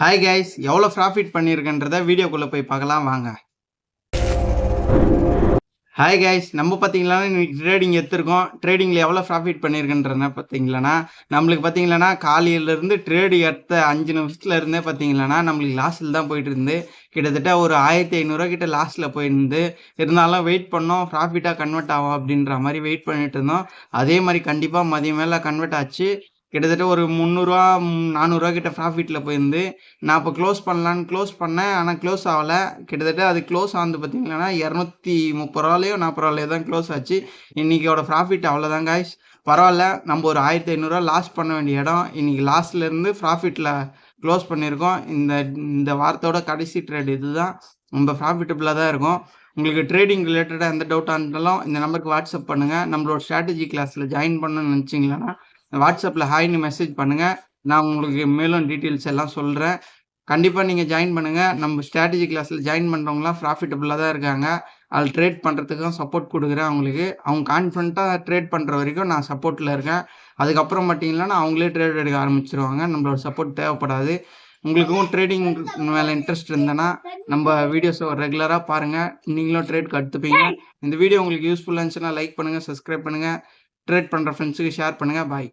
Hi guys எவ்வளோ profit பண்ணியிருக்கன்றத வீடியோக்குள்ளே போய் பார்க்கலாம் வாங்க. ஹாய் கைஸ் நம்ம பார்த்தீங்களா இன்றைக்கி ட்ரேடிங் எடுத்திருக்கோம். ட்ரேடிங்கில் எவ்வளோ ப்ராஃபிட் பண்ணியிருக்கன்றன பார்த்தீங்களன்னா நம்மளுக்கு பார்த்தீங்களன்னா காலையிலேருந்து ட்ரேடு எடுத்த அஞ்சு நிமிஷத்துல இருந்தே பார்த்தீங்களன்னா நம்மளுக்கு லாஸில் தான் போயிட்டு இருந்து கிட்டத்தட்ட ஒரு ஆயிரத்தி ஐநூறுரூவா கிட்ட லாஸ்ட்டில் போயிருந்து இருந்தாலும் வெயிட் பண்ணோம் ப்ராஃபிட்டாக கன்வெர்ட் ஆகும் அப்படின்ற மாதிரி வெயிட் பண்ணிட்டு இருந்தோம். அதே மாதிரி கண்டிப்பாக மதியம் மேலே கன்வெர்ட் ஆச்சு. கிட்டத்தட்ட ஒரு முந்நூறுரூவா நானூறுரூவா கிட்ட ப்ராஃபிட்டில் போயிருந்து நான் இப்போ க்ளோஸ் பண்ணலான்னு க்ளோஸ் பண்ணேன். ஆனால் க்ளோஸ் ஆகலை. கிட்டத்தட்ட அது க்ளோஸ் ஆனது பார்த்தீங்கன்னா இரநூத்தி முப்பது ரூபாலையோ நாற்பது ரூபாலையோ தான் க்ளோஸ் ஆச்சு. இன்றைக்கியோட ப்ராஃபிட் அவ்வளோதான் காய்ஸ் பரவாயில்ல. நம்ம ஒரு ஆயிரத்தி ஐநூறுரூவா லாஸ் பண்ண வேண்டிய இடம். இன்றைக்கி லாஸ்ட்லேருந்து ப்ராஃபிட்டில் க்ளோஸ் பண்ணியிருக்கோம். இந்த இந்த வாரத்தோட கடைசி ட்ரேட் இதுதான். ரொம்ப ப்ராஃபிட்டபுளாக தான் இருக்கும். உங்களுக்கு ட்ரேடிங் ரிலேட்டடாக எந்த டவுட்டாக இருந்தாலும் இந்த நம்பருக்கு வாட்ஸ்அப் பண்ணுங்கள் நம்மளோட ஸ்ட்ராட்டஜி கிளாஸில் ஜாயின் பண்ணணும்னு நினச்சிங்களன்னா வாட்ஸ்அப்பில் ஹாய்னு மெசேஜ் பண்ணுங்கள் நான் உங்களுக்கு மேலும் டீட்டெயில்ஸ் எல்லாம் சொல்கிறேன் கண்டிப்பாக நீங்கள் ஜாயின் பண்ணுங்கள் நம்ம ஸ்ட்ராட்டஜி கிளாஸில் ஜாயின் பண்ணுறவங்களாம் ப்ராஃபிட்டபுளாக தான் இருக்காங்க. அதில் ட்ரேட் பண்ணுறதுக்கும் சப்போர்ட் கொடுக்குறேன் அவங்களுக்கு. அவங்க கான்ஃபிடண்ட்டாக ட்ரேட் பண்ணுற வரைக்கும் நான் சப்போர்ட்டில் இருக்கேன். அதுக்கப்புறம் பார்த்தீங்கன்னா அவங்களே ட்ரேட் எடுக்க ஆரம்பிச்சிருவாங்க. நம்மளோட சப்போர்ட் தேவைப்படாது. உங்களுக்கும் ட்ரேடிங் மேலே இன்ட்ரெஸ்ட் இருந்தேன்னா நம்ம வீடியோஸை ரெகுலராக பாருங்கள் நீங்களும் ட்ரேட் கற்றுப்பீங்க இந்த வீடியோ உங்களுக்கு யூஸ்ஃபுல்லாக இருந்துச்சுன்னா லைக் பண்ணுங்கள் சப்ஸ்கிரைப் பண்ணுங்கள் ட்ரேட் பண்ணுற ஃப்ரெண்ட்ஸுக்கு ஷேர் பண்ணுங்கள் பாய்